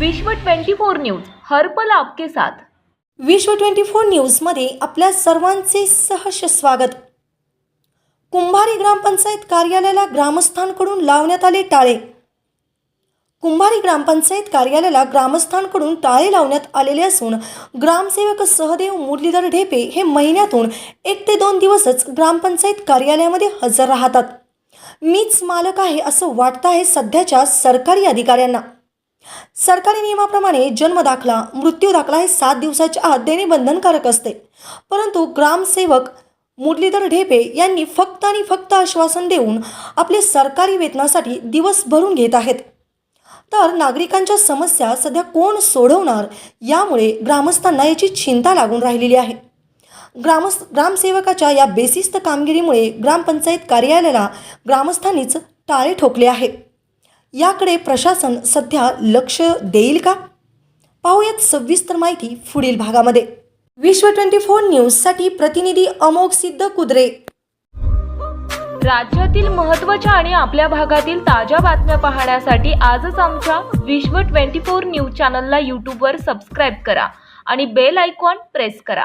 विश्व 24 न्यूज हर्पल आपके साथ. विश्व ट्वेंटी फोर न्यूजमध्ये आपल्या सर्वांचे सहर्ष स्वागत. कुंभारी ग्रामपंचायत कार्यालयाला ग्रामस्थांकडून लावण्यात आले टाळे. कुंभारी ग्रामपंचायत कार्यालयाला ग्रामस्थांकडून टाळे लावण्यात आलेले असून ग्रामसेवक सहदेव मुरलीधर ढेपे हे महिन्यातून एक ते दोन दिवसच ग्रामपंचायत कार्यालयामध्ये हजर राहतात. मीच मालक आहे असं वाटतं आहे सध्याच्या सरकारी अधिकाऱ्यांना. सरकारी नियमाप्रमाणे जन्म दाखला मृत्यू दाखला हे सात दिवसाच्या आत देणे बंधनकारक असते. परंतु ग्रामसेवक मुरलीधर ढेपे यांनी फक्त आणि फक्त आश्वासन देऊन आपले सरकारी वेतनासाठी दिवस भरून घेत आहेत. तर नागरिकांच्या समस्या सध्या कोण सोडवणार यामुळे ग्रामस्थांना याची चिंता लागून राहिलेली आहे. ग्रामस ग्रामसेवकाच्या या बेसिस्त कामगिरीमुळे ग्रामपंचायत कार्यालयाला ग्रामस्थांनीच टाळे ठोकले आहे याकडे प्रशासन सध्या लक्ष देईल का? पाहूयात सविस्तर माहिती पुढील भागामध्ये. विश्व ट्वेंटी फोर न्यूजसाठी प्रतिनिधी अमोघ सिद्ध कुद्रे. राज्यातील महत्त्वाच्या आणि आपल्या भागातील ताज्या बातम्या पाहण्यासाठी आजच आमच्या विश्व 24 न्यूज चॅनलला यूट्यूबवर सबस्क्राईब करा आणि बेल आयकॉन प्रेस करा.